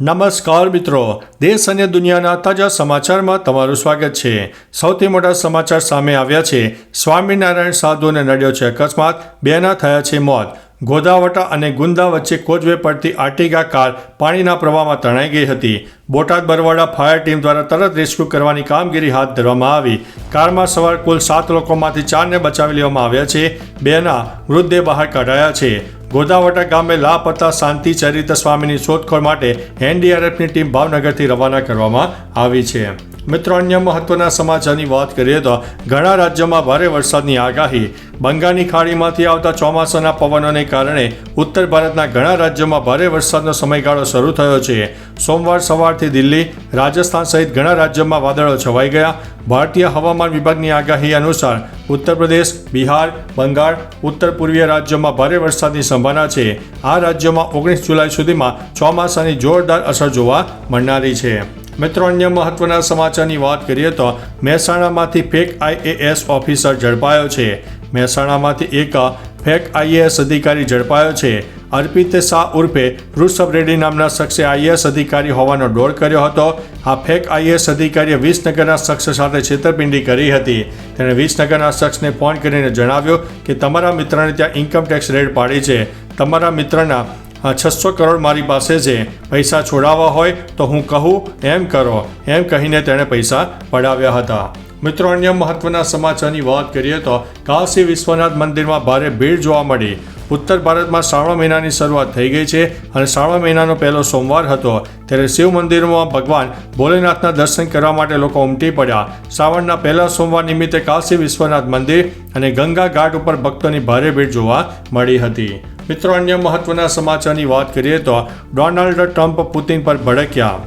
નમસ્કાર મિત્રો. દેશ અને દુનિયાના તાજા સમાચારમાં તમારું સ્વાગત છે. સૌથી મોટા સમાચાર સામે આવ્યા છે. સ્વામિનારાયણ સાધુને નડ્યો છે. અકસ્માત બેના થયા છે મોત. ગોદાવટા અને ગુંદા વચ્ચે કોચવે પડતી આર્ટિગા કાર પાણીના પ્રવાહમાં તણાઈ ગઈ હતી. બોટાદ બરવાડા ફાયર ટીમ દ્વારા તરત રેસ્ક્યુ કરવાની કામગીરી હાથ ધરવામાં આવી. કારમાં સવાર કુલ સાત લોકોમાંથી ચારને બચાવી લેવામાં આવ્યા છે. બેના મૃતદેહ બહાર કઢાયા છે. ગોદાવટા ગામે લાપતા શાંતિ ચરિત્ર સ્વામીની શોધખોળ માટે એનડીઆરએફની ટીમ ભાવનગરથી રવાના કરવામાં આવી છે. મિત્રો, અન્ય મહત્વના સમાચારની વાત કરીએ તો ઘણા રાજ્યોમાં ભારે વરસાદની આગાહી. બંગાળની ખાડીમાંથી આવતા ચોમાસાના પવનોને કારણે ઉત્તર ભારતના ઘણા રાજ્યોમાં ભારે વરસાદનો સમયગાળો શરૂ થયો છે. સોમવાર સવારથી દિલ્હી, રાજસ્થાન સહિત ઘણા રાજ્યોમાં વાદળો છવાઈ ગયા. ભારતીય હવામાન વિભાગની આગાહી અનુસાર ઉત્તર પ્રદેશ, બિહાર, બંગાળ, ઉત્તર પૂર્વીય રાજ્યોમાં ભારે વરસાદની સંભાવના છે. આ રાજ્યોમાં ઓગણીસ જુલાઈ સુધીમાં ચોમાસાની જોરદાર અસર જોવા મળનારી છે. મિત્રો, અન્ય મહત્વના સમાચારની વાત કરીએ તો મહેસાણામાંથી ફેક આઈએએસ ઓફિસર ઝડપાયો છે. મહેસાણામાંથી એક ફેક આઈએએસ અધિકારી ઝડપાયો છે. અર્પિત શાહ ઉર્ફે વૃષભ રેડ્ડી નામના શખ્સે આઈએએસ અધિકારી હોવાનો ડોળ કર્યો હતો. આ ફેક આઈએએસ અધિકારીએ વિસનગરના શખ્સ સાથે છેતરપિંડી કરી હતી. તેણે વિસનગરના શખ્સને ફોન કરીને જણાવ્યું કે, તમારા મિત્રને ત્યાં ઇન્કમ ટેક્સ રેડ પાડી છે. તમારા મિત્રના છસો કરોડ મારી પાસે છે. પૈસા છોડાવવા હોય તો હું કહું, એમ કરો. એમ કહીને તેણે પૈસા પડાવ્યા હતા. મિત્રો, અન્ય મહત્વના સમાચારની વાત કરીએ તો કાશી વિશ્વનાથ મંદિરમાં ભારે ભીડ જોવા મળી. ઉત્તર ભારતમાં શ્રાવણ મહિનાની શરૂઆત થઈ ગઈ છે અને શ્રાવણ મહિનાનો પહેલો સોમવાર હતો. ત્યારે શિવ મંદિરોમાં ભગવાન ભોલેનાથના દર્શન કરવા માટે લોકો ઉમટી પડ્યા. શ્રાવણના પહેલા સોમવાર નિમિત્તે કાશી વિશ્વનાથ મંદિર અને ગંગા ઘાટ ઉપર ભક્તોની ભારે ભીડ જોવા મળી હતી. મિત્રો, અન્ય મહત્વના સમાચારની વાત કરીએ તો ડોનાલ્ડ ટ્રમ્પ પુતિન પર ભડક્યા.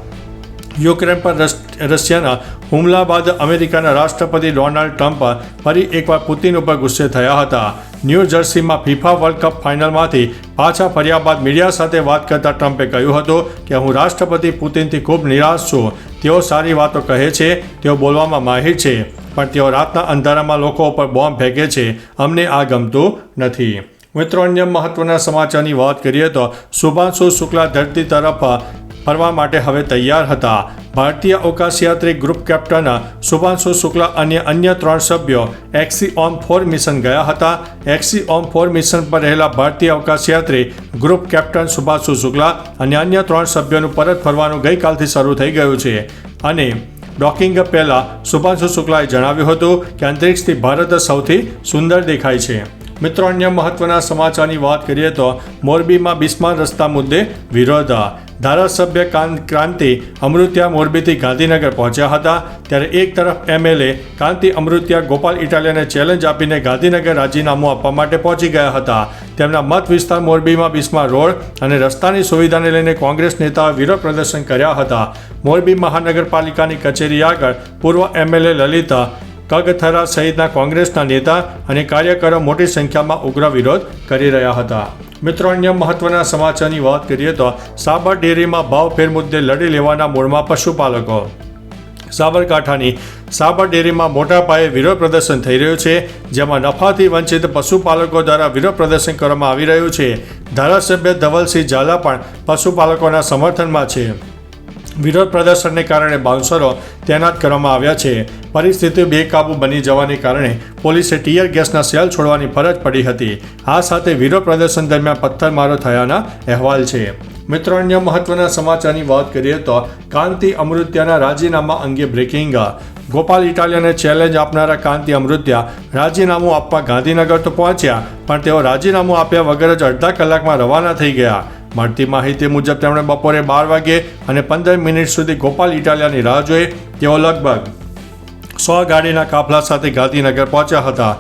યુક્રેન પર રશિયાના હુમલા બાદ અમેરિકાના રાષ્ટ્રપતિ ડોનાલ્ડ ટ્રમ્પ ફરી એકવાર પુતિન ઉપર ગુસ્સે થયા હતા. ન્યૂ જર્સીમાં ફિફા વર્લ્ડ કપ ફાઇનલમાંથી પાછા ફર્યા બાદ મીડિયા સાથે વાત કરતા ટ્રમ્પે કહ્યું હતું કે, હું રાષ્ટ્રપતિ પુતિનથી ખૂબ નિરાશ છું. તેઓ સારી વાતો કહે છે, તેઓ બોલવામાં માહિર છે, પણ તેઓ રાતના અંધારામાં લોકો ઉપર બોમ્બ ફેંકે છે. અમને આ ગમતું નથી. મિત્રો, અન્ય મહત્વના સમાચારની વાત કરીએ તો શુભાંશુ શુક્લા ધરતી તરફ ફરવા માટે હવે તૈયાર હતા. ભારતીય અવકાશયાત્રી ગ્રુપ કેપ્ટન શુભાંશુ શુક્લા અને અન્ય ત્રણ સભ્યો એક્સી ઓમ ફોર મિશન ગયા હતા. એક્સી ઓમ ફોર મિશન પર રહેલા ભારતીય અવકાશયાત્રી ગ્રુપ કેપ્ટન શુભાંશુ શુક્લા અને અન્ય ત્રણ સભ્યોનું પરત ફરવાનું ગઈકાલથી શરૂ થઈ ગયું છે. અને ડોકિંગ પહેલાં શુભાંશુ શુક્લાએ જણાવ્યું હતું કે અંતરિક્ષથી ભારત સૌથી સુંદર દેખાય છે. મિત્રો, અન્ય મહત્વના સમાચારની વાત કરીએ તો મોરબીમાં બિસ્માર રસ્તા મુદ્દે વિરોધ. ધારાસભ્ય ક્રાંતિ અમૃત્યા મોરબીથી ગાંધીનગર પહોંચ્યા હતા. ત્યારે એક તરફ એમએલએ ક્રાંતિ અમૃત્યા ગોપાલ ઇટાલિયાને ચેલેન્જ આપીને ગાંધીનગર રાજીનામું આપવા માટે પહોંચી ગયા હતા. તેમના મત વિસ્તાર મોરબીમાં બિસ્માર રોડ અને રસ્તાની સુવિધાને લઈને કોંગ્રેસ નેતાઓ વિરોધ પ્રદર્શન કર્યા હતા. મોરબી મહાનગરપાલિકાની કચેરી આગળ પૂર્વ એમએલએ લલિતા કગથરા સહિતના કોંગ્રેસના નેતા અને કાર્યકરો મોટી સંખ્યામાં ઉગ્ર વિરોધ કરી રહ્યા હતા. મિત્રો, અન્ય મહત્વના સમાચારની વાત કરીએ તો સાબર ડેરીમાં ભાવફેર મુદ્દે લડી લેવાના મૂળમાં પશુપાલકો. સાબરકાંઠાની સાબર ડેરીમાં મોટા પાયે વિરોધ પ્રદર્શન થઈ રહ્યું છે, જેમાં નફાથી વંચિત પશુપાલકો દ્વારા વિરોધ પ્રદર્શન કરવામાં આવી રહ્યું છે. ધારાસભ્ય ધવલસિંહ ઝાલા પણ પશુપાલકોના સમર્થનમાં છે. વિરોધ પ્રદર્શનને કારણે બાઉન્સરો તૈનાત કરવામાં આવ્યા છે. પરિસ્થિતિ બેકાબૂ બની જવાને કારણે પોલીસે ટીયર ગેસના સેલ છોડવાની ફરજ પડી હતી. આ સાથે વિરોધ પ્રદર્શન દરમિયાન પથ્થરમારો થયાના અહેવાલ છે. મિત્રો, અન્ય મહત્વના સમાચારની વાત કરીએ તો કાંતિ અમૃત્યાના રાજીનામા અંગે બ્રેકિંગ. ગોપાલ ઇટાલિયાને ચેલેન્જ આપનારા કાંતિ અમૃત્યા રાજીનામું આપવા ગાંધીનગર તો પહોંચ્યા, પણ તેઓ રાજીનામું આપ્યા વગર જ અડધા કલાકમાં રવાના થઈ ગયા. મળતી માહિતી મુજબ તેમણે બપોરે બાર વાગ્યે અને પંદર મિનિટ સુધી ગોપાલ ઇટાલિયાની રાહ જોઈ. તેઓ લગભગ સો ગાડીના કાફલા સાથે ગાંધીનગર પહોંચ્યા હતા.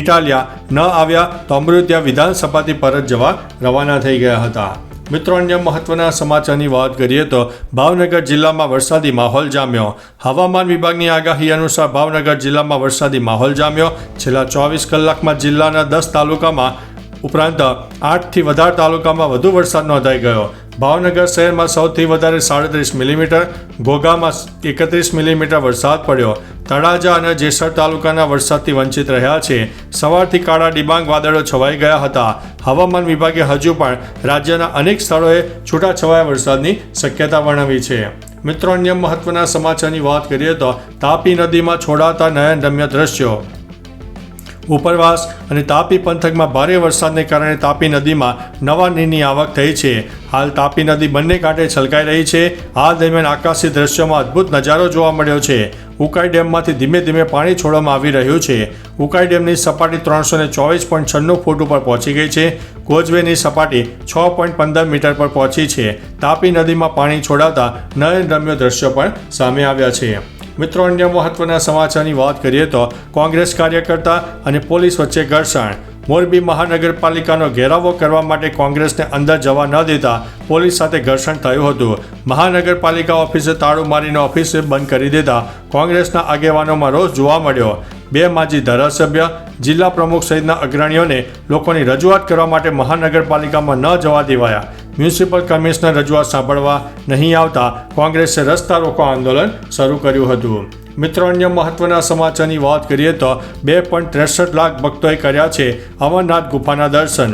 ઇટાલિયા ન આવ્યા તો અમૃત્યા વિધાનસભાથી પરત જવા રવાના થઈ ગયા હતા. મિત્રો, અન્ય મહત્વના સમાચારની વાત કરીએ તો ભાવનગર જિલ્લામાં વરસાદી માહોલ જામ્યો. હવામાન વિભાગની આગાહી અનુસાર ભાવનગર જિલ્લામાં વરસાદી માહોલ જામ્યો. છેલ્લા ચોવીસ કલાકમાં જિલ્લાના દસ તાલુકામાં ઉપરાંત આઠથી વધારે તાલુકામાં વધુ વરસાદ નોંધાઈ ગયો. ભાવનગર શહેરમાં સૌથી વધારે સાડત્રીસ મિલીમીટર ઘોઘામાં એકત્રીસ મિલીમીટર વરસાદ પડ્યો. તળાજા અને જેસર તાલુકાના વરસાદથી વંચિત રહ્યા છે. સવારથી કાળા ડિબાંગ વાદળો છવાઈ ગયા હતા. હવામાન વિભાગે હજુ પણ રાજ્યના અનેક સ્થળોએ છૂટાછવાયા વરસાદની શક્યતા વર્ણવી છે. મિત્રો, અન્ય મહત્વના સમાચારની વાત કરીએ તો તાપી નદીમાં છોડાતા નયનરમ્ય દ્રશ્યો. ઉપરવાસ અને તાપી પંથકમાં ભારે વરસાદને કારણે તાપી નદીમાં નવા નીરની આવક થઈ છે. હાલ તાપી નદી બંને કાંઠે છલકાઈ રહી છે. આ દરમિયાન આકાશી દ્રશ્યોમાં અદ્ભુત નજારો જોવા મળ્યો છે. ઉકાઈ ડેમમાંથી ધીમે ધીમે પાણી છોડવામાં આવી રહ્યું છે. ઉકાઈ ડેમની સપાટી ત્રણસો ને ચોવીસ પોઈન્ટ છન્નું ફૂટ ઉપર પહોંચી ગઈ છે. કોઝવેની સપાટી છ પોઈન્ટ પંદર મીટર પર પહોંચી છે. તાપી નદીમાં પાણી છોડાતા નયનરમ્ય દ્રશ્યો પણ સામે આવ્યા છે. મિત્રો, અન્ય મહત્વના સમાચારની વાત કરીએ તો કોંગ્રેસ કાર્યકર્તા અને પોલીસ વચ્ચે ઘર્ષણ. મોરબી મહાનગરપાલિકાનો ઘેરાવો કરવા માટે કોંગ્રેસને અંદર જવા ન દેતા પોલીસ સાથે ઘર્ષણ થયું હતું. મહાનગરપાલિકા ઓફિસે તાળું મારીને ઓફિસે બંધ કરી દેતા કોંગ્રેસના આગેવાનોમાં રોષ જોવા મળ્યો. બે માજી ધારાસભ્ય, જિલ્લા પ્રમુખ સહિતના અગ્રણીઓને લોકોની રજૂઆત કરવા માટે મહાનગરપાલિકામાં ન જવા દેવાયા. મ્યુનિસિપલ કમિશનર રજૂઆત સાંભળવા નહીં આવતા કોંગ્રેસે રસ્તા રોકો આંદોલન શરૂ કર્યું હતું. મિત્રો, અન્ય મહત્વના સમાચારની વાત કરીએ તો બે પોઈન્ટ ત્રેસઠ લાખ ભક્તોએ કર્યા છે અમરનાથ ગુફાના દર્શન.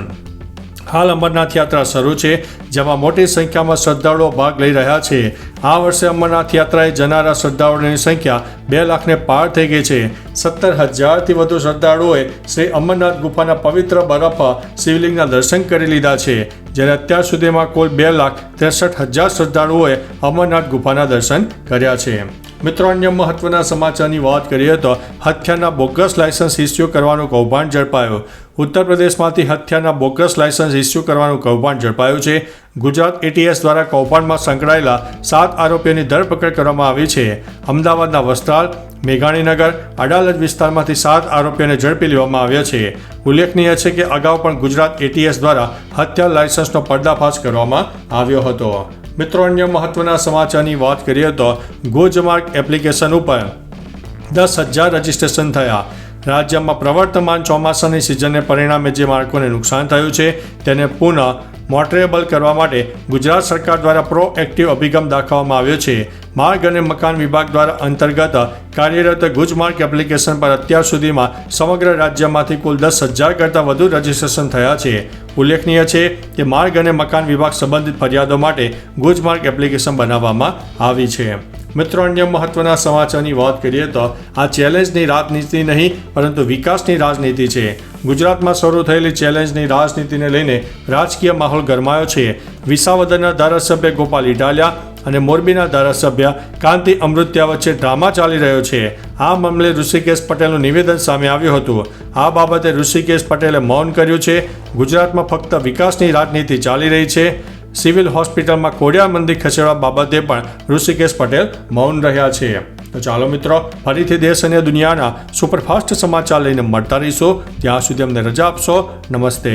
હાલ અમરનાથ યાત્રા શરૂ છે, જેમાં મોટી સંખ્યામાં શ્રદ્ધાળુઓ ભાગ લઈ રહ્યા છે. આ વર્ષે અમરનાથ યાત્રાએ જનારા શ્રદ્ધાળુઓની સંખ્યા બે લાખને પાર થઈ ગઈ છે. સત્તર હજારથી વધુ શ્રદ્ધાળુઓએ શ્રી અમરનાથ ગુફાના પવિત્ર બરફ શિવલિંગના દર્શન કરી લીધા છે, જ્યારે અત્યાર સુધીમાં કુલ બે લાખ ત્રેસઠ હજાર શ્રદ્ધાળુઓએ અમરનાથ ગુફાના દર્શન કર્યા છે. મિત્રો, અન્ય મહત્વના સમાચારની વાત કરીએ તો હથિયારના બોગસ લાયસન્સ ઇસ્યુ કરવાનું કૌભાંડ ઝડપાયું. ઉત્તર પ્રદેશમાંથી હથિયારના બોગસ લાયસન્સ ઇસ્યુ કરવાનું કૌભાંડ ઝડપાયું છે. ગુજરાત એટીએસ દ્વારા કૌભાંડમાં સંકળાયેલા સાત આરોપીઓની ધરપકડ કરવામાં આવી છે. અમદાવાદના વસ્ત્રાલ, મેઘાણીનગર, અડાલજ વિસ્તારમાંથી સાત આરોપીઓને ઝડપી લેવામાં આવ્યા છે. ઉલ્લેખનીય છે કે અગાઉ પણ ગુજરાત એટીએસ દ્વારા હથિયાર લાયસન્સનો પર્દાફાશ કરવામાં આવ્યો હતો. મિત્રો, અન્ય મહત્વના સમાચારની વાત કરીએ તો ગોજમાર્ગ એપ્લિકેશન ઉપર દસ હજાર રજીસ્ટ્રેશન થયા. રાજ્યમાં પ્રવર્તમાન ચોમાસાની સિઝનને પરિણામે જે માર્ગોને નુકસાન થયું છે, તેને પુનઃ મોટરેબલ કરવા માટે ગુજરાત સરકાર દ્વારા પ્રોએક્ટિવ અભિગમ દાખવવામાં આવ્યો છે. માર્ગ અને મકાન વિભાગ દ્વારા અંતર્ગત કાર્યરત ગુજમાર્ગ એપ્લિકેશન પર અત્યાર સુધીમાં સમગ્ર રાજ્યમાંથી કુલ દસ હજાર કરતાં વધુ રજીસ્ટ્રેશન થયા છે. ઉલ્લેખનીય છે કે માર્ગ અને મકાન વિભાગ સંબંધિત ફરિયાદો માટે ગુજમાર્ગ એપ્લિકેશન બનાવવામાં આવી છે. મિત્રો, અન્ય મહત્વના સમાચારની વાત કરીએ તો આ ચેલેન્જની રાજનીતિ નહીં, પરંતુ વિકાસની રાજનીતિ છે. ગુજરાતમાં શરૂ થયેલી ચેલેન્જની રાજનીતિને લઈને રાજકીય માહોલ ગરમાયો છે. વિસાવદરના ધારાસભ્ય ગોપાલ ઇટાલિયા અને મોરબીના ધારાસભ્ય કાંતિ અમૃત્યા વચ્ચે ડ્રામા ચાલી રહ્યો છે. આ મામલે ઋષિકેશ પટેલનું નિવેદન સામે આવ્યું હતું. આ બાબતે ઋષિકેશ પટેલે મૌન કર્યું છે. ગુજરાતમાં ફક્ત વિકાસની રાજનીતિ ચાલી રહી છે. સિવિલ હોસ્પિટલમાં કોડિયા મંદિર ખસેડવા બાબતે પણ ઋષિકેશ પટેલ મૌન રહ્યા છે. તો ચાલો મિત્રો, ફરીથી દેશ અને દુનિયાના સુપરફાસ્ટ સમાચાર લઈને મળતા રહીશું. ત્યાં સુધી અમને રજા આપશો. નમસ્તે.